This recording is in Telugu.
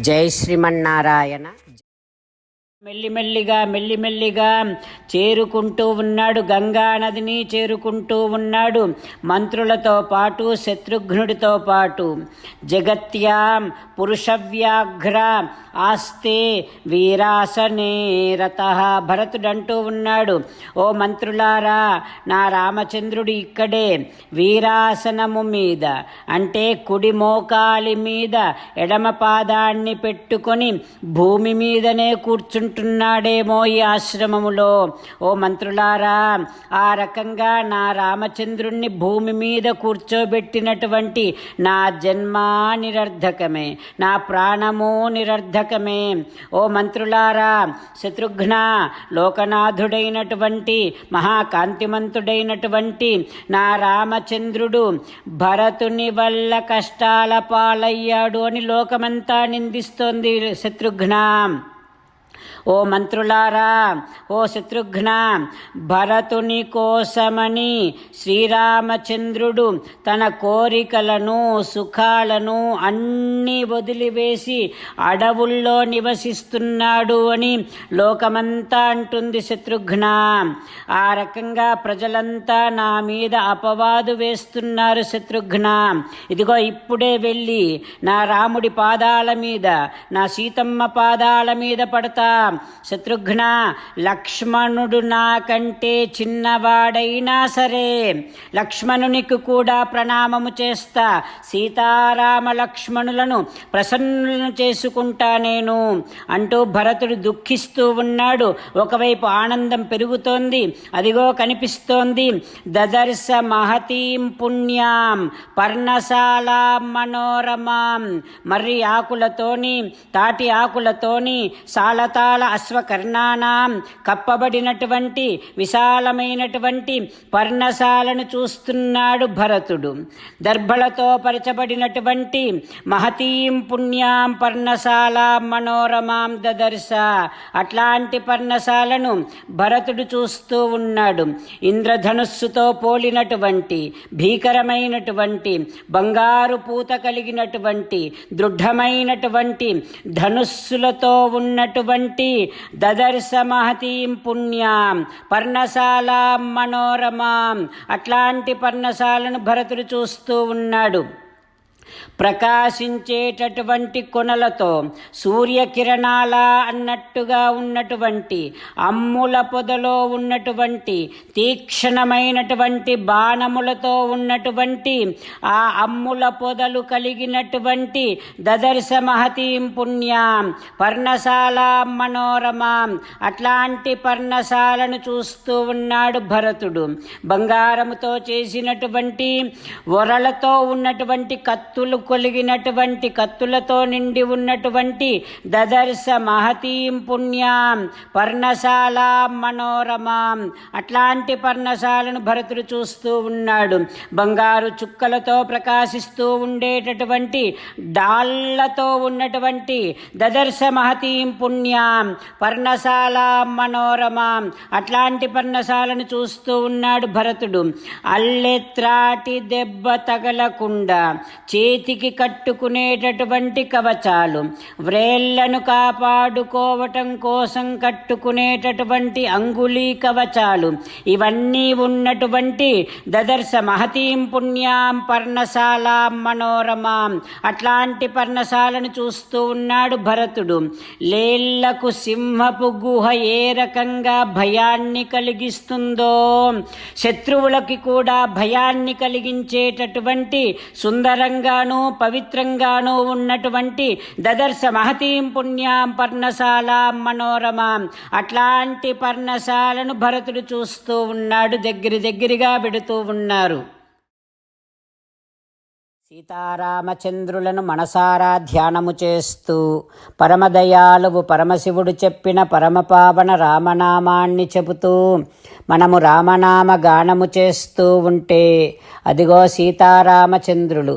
జై శ్రీమన్నారాయణ మెల్లిమెల్లిగా మెల్లిమెల్లిగా చేరుకుంటూ ఉన్నాడు. గంగా నదిని చేరుకుంటూ ఉన్నాడు. మంత్రులతో పాటు శత్రుఘ్నుడితో పాటు. జగత్యాం పురుషవ్యాఘ్ర ఆస్తే వీరాసనే రత భరతుడంటూ ఉన్నాడు. ఓ మంత్రులారా నా రామచంద్రుడు ఇక్కడే వీరాసనము మీద అంటే కుడి మోకాలి మీద ఎడమ పాదాన్ని పెట్టుకొని భూమి మీదనే ఉంటున్నాడేమో ఈ ఆశ్రమములో. ఓ మంత్రులారా ఆ రకంగా నా రామచంద్రుణ్ణి భూమి మీద కూర్చోబెట్టినటువంటి నా జన్మ నిరర్ధకమే నా ప్రాణము నిరర్ధకమే. ఓ మంత్రులారా శత్రుఘ్న లోకనాథుడైనటువంటి మహాకాంతిమంతుడైనటువంటి నా రామచంద్రుడు భరతుని వల్ల కష్టాల పాలయ్యాడు అని లోకమంతా నిందిస్తోంది శత్రుఘ్న. ఓ మంత్రులారా ఓ శత్రుఘ్న భరతుని కోసమని శ్రీరామచంద్రుడు తన కోరికలను సుఖాలను అన్నీ వదిలివేసి అడవుల్లో నివసిస్తున్నాడు అని లోకమంతా అంటుంది శత్రుఘ్న. ఆ రకంగా ప్రజలంతా నా మీద అపవాదు వేస్తున్నారు శత్రుఘ్న. ఇదిగో ఇప్పుడే వెళ్ళి నా రాముడి పాదాల మీద నా సీతమ్మ పాదాల మీద పడతా శత్రుఘ్న లక్ష్మణుడు నాకంటే చిన్నవాడైనా సరే లక్ష్మణునికి కూడా ప్రణామము చేస్తా. సీతారామ లక్ష్మణులను ప్రసన్నులను చేసుకుంటా నేను. అంటూ భరతుడు దుఃఖిస్తూ ఉన్నాడు. ఒకవైపు ఆనందం పెరుగుతోంది అదిగో కనిపిస్తోంది. దదర్శ మహతీం పుణ్యాం పర్ణశాల మనోరమాం. మర్రి ఆకులతోని తాటి ఆకులతోని సాలతాల అశ్వకర్ణానాం కప్పబడినటువంటి విశాలమైనటువంటి పర్ణశాలను చూస్తున్నాడు భరతుడు. దర్భలతో పరచబడినటువంటి మహతీం పుణ్యాం పర్ణశాల మనోరమాం దదర్శ. అట్లాంటి పర్ణశాలను భరతుడు చూస్తూ ఉన్నాడు. ఇంద్రధనుస్సుతో పోలినటువంటి భీకరమైనటువంటి బంగారు పూత కలిగినటువంటి దృఢమైనటువంటి ధనుస్సులతో ఉన్నటువంటి దదర్శ మహతీం పుణ్యాం పర్ణశాల మనోరమాం. అట్లాంటి పర్ణశాలను భరతుడు చూస్తూ ఉన్నాడు. ప్రకాశించేటటువంటి కొనలతో సూర్యకిరణాల అన్నట్టుగా ఉన్నటువంటి అమ్ముల పొదలో ఉన్నటువంటి తీక్షణమైనటువంటి బాణములతో ఉన్నటువంటి ఆ అమ్ముల పొదలు కలిగినటువంటి దదర్శ మహతీం పుణ్యాం పర్ణశాల మనోరమాం. అట్లాంటి పర్ణశాలను చూస్తూ ఉన్నాడు భరతుడు. బంగారముతో చేసినటువంటి వరలతో ఉన్నటువంటి కత్తు కత్తులు కొలిగినటువంటి కత్తులతో నిండి ఉన్నటువంటి దదర్శ మహతీం పుణ్యాం పర్ణశాల మనోరమాం. అట్లాంటి పర్ణశాలను భరతుడు చూస్తూ ఉన్నాడు. బంగారు చుక్కలతో ప్రకాశిస్తూ ఉండేటటువంటి డాళ్ళతో ఉన్నటువంటి దదర్శ మహతీం పుణ్యాం పర్ణశాల మనోరమాం. అట్లాంటి పర్ణశాలను చూస్తూ ఉన్నాడు భరతుడు. అల్లెత్రాటి దెబ్బ తగలకుండా చేతికి కట్టుకునేటటువంటి కవచాలు వ్రేళ్ళను కాపాడుకోవటం కోసం కట్టుకునేటటువంటి అంగుళీ కవచాలు ఇవన్నీ ఉన్నటువంటి దదర్శ మహతీం పుణ్యాం పర్ణశాల మనోరమాం. అట్లాంటి పర్ణశాలను చూస్తూ ఉన్నాడు భరతుడు. లేళ్ళకు సింహపు గుహ ఏ రకంగా భయాన్ని కలిగిస్తుందో శత్రువులకి కూడా భయాన్ని కలిగించేటటువంటి సుందరంగా సుందరంగాను పవిత్రంగాను ఉన్నటువంటి దదర్శ మహతీం పుణ్యాం పర్ణశాల మనోరమాం. అట్లాంటి పర్ణశాలను భరతుడు చూస్తూ ఉన్నాడు దగ్గర దగ్గరగా పెడుతూ ఉన్నారు. సీతారామచంద్రులను మనసారా ధ్యానము చేస్తూ పరమదయాలువు పరమశివుడు చెప్పిన పరమపావన రామనామాన్ని చెబుతూ మనము రామనామ గానము చేస్తూ ఉంటే అదిగో సీతారామచంద్రులు